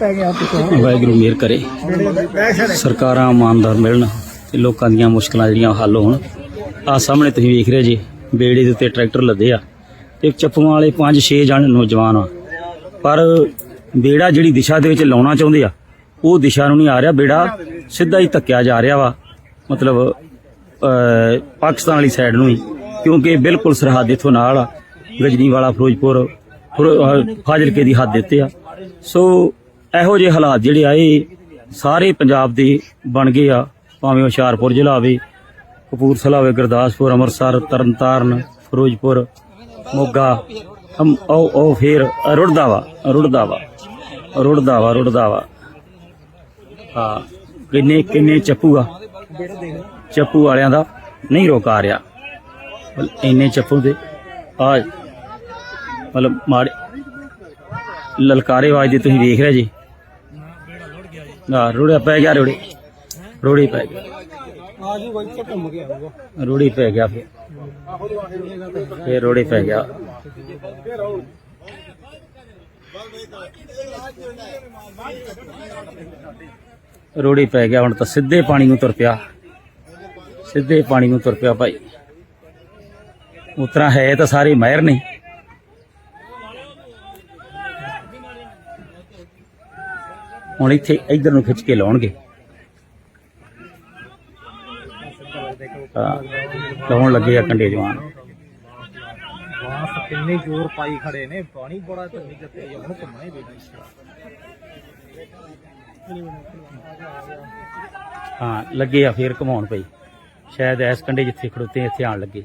ਪੈ ਗਿਆ ਪਿੱਛੋਂ ਵਾਹਿਗੁਰੂ ਮਿਹਰ ਕਰੇ। ਸਰਕਾਰਾਂ, ਇਮਾਨਦਾਰ ਮਿਲਣ ਤੇ ਲੋਕਾਂ ਦੀਆਂ ਮੁਸ਼ਕਲਾਂ ਜਿਹੜੀਆਂ ਹੱਲ ਹੋਣ। ਆ ਸਾਹਮਣੇ ਤੁਸੀਂ ਵੇਖ ਰਹੇ ਜੀ, ਬੇੜੇ ਦੇ ਉੱਤੇ ਟਰੈਕਟਰ ਲੱਦੇ ਆ। ਤੇ ਚੱਪਾਂ ਵਾਲੇ 5-6 ਜਣ ਨੌਜਵਾਨ ਆ। ਪਰ ਬੇੜਾ ਜਿਹੜੀ ਦਿਸ਼ਾ ਦੇ ਵਿੱਚ ਲਾਉਣਾ ਚਾਹੁੰਦੇ ਆ, ਉਹ ਦਿਸ਼ਾ ਨੂੰ ਨਹੀਂ ਆ ਰਿਹਾ। ਬੇੜਾ ਸਿੱਧਾ ਹੀ ਧੱਕਿਆ ਜਾ ਰਿਹਾ ਵਾ। ਮਤਲਬ ਪਾਕਿਸਤਾਨ ਵਾਲੀ ਸਾਈਡ ਨੂੰ ਹੀ। ਕਿਉਂਕਿ ਬਿਲਕੁਲ ਸਰਹੱਦ ਇੱਥੋਂ ਨਾਲ ਆ। ਗਜਨੀ ਵਾਲਾ ਫਿਰੋਜ਼ਪੁਰ, ਫਿਰੋ- ਫਾਜ਼ਿਲਕੇ ਦੀ ਹੱਦ ਦਿੱਤੇ ਆ। ਸੋ ਇਹੋ ਜਿਹੇ ਹਾਲਾਤ ਜਿਹੜੇ ਆ, ਇਹ ਸਾਰੇ ਪੰਜਾਬ ਦੇ ਬਣ ਗਏ ਆ, ਭਾਵੇਂ ਹੁਸ਼ਿਆਰਪੁਰ ਜ਼ਿਲ੍ਹਾ ਹੋਵੇ, ਕਪੂਰਥਲਾ ਹੋਵੇ, ਗੁਰਦਾਸਪੁਰ, ਅੰਮ੍ਰਿਤਸਰ, ਤਰਨਤਾਰਨ, ਫਿਰੋਜ਼ਪੁਰ, ਮੋਗਾ, ਹਮ, ਉਹ ਉਹ ਫੇਰ ਰੁੜਦਾ ਵਾ ਰੁੜਦਾ ਵਾ ਰੁੜਦਾ ਵਾ ਰੁੜਦਾ ਵਾ ਹਾਂ, ਕਿੰਨੇ ਕਿੰਨੇ ਚੱਪੂ ਆ? ਚੱਪੂ ਵਾਲਿਆਂ ਦਾ ਨਹੀਂ ਰੋਕ ਆ ਰਿਹਾ। ਇੰਨੇ ਚੱਪੂ ਦੇ, ਆ, ਮਤਲਬ ਮਾੜੇ ਲਲਕਾਰੇ ਵਾਜ ਦੇ ਤੁਸੀਂ ਵੇਖ ਰਹੇ ਜੀ। ਆ ਰੋੜਿਆ ਪੈ ਗਿਆ ਰੋੜੇ। ਰੋੜੀ ਪੈ ਗਿਆ। ਆ ਜੂ ਬਾਈ ਤੇ ਘੁੰਮ ਕੇ ਆਊਗਾ। ਰੋੜੀ ਪੈ ਗਿਆ ਫਿਰ। ਫਿਰ ਰੋੜੀ ਪੈ ਗਿਆ। ਰੋੜੀ ਪੈ ਗਿਆ ਹੁਣ ਤਾਂ ਸਿੱਧੇ ਪਾਣੀ ਨੂੰ ਤੁਰ ਪਿਆ। ਸਿੱਧੇ ਪਾਣੀ ਨੂੰ ਤੁਰ ਪਿਆ ਭਾਈ। ਉਤਰਾ ਹੈ ਤਾਂ ਸਾਰੇ ਮਾਹਿਰ ਨੇ ਹੁਣ ਇੱਥੇ ਇਧਰ ਨੂੰ ਖਿੱਚ ਕੇ ਲਾਉਣਗੇ। ਲਾਉਣ ਲੱਗੇ ਆ ਕੰਡੇ ਜਵਾਨ। ਲੱਗੇ ਆ ਫੇਰ ਘਮਾਉਣ ਪਈ ਸ਼ਾਇਦ ਐਸ ਕੰਡੇ ਜਿੱਥੇ ਖੜੋਤੇ ਇੱਥੇ ਆਣ ਲੱਗੇ।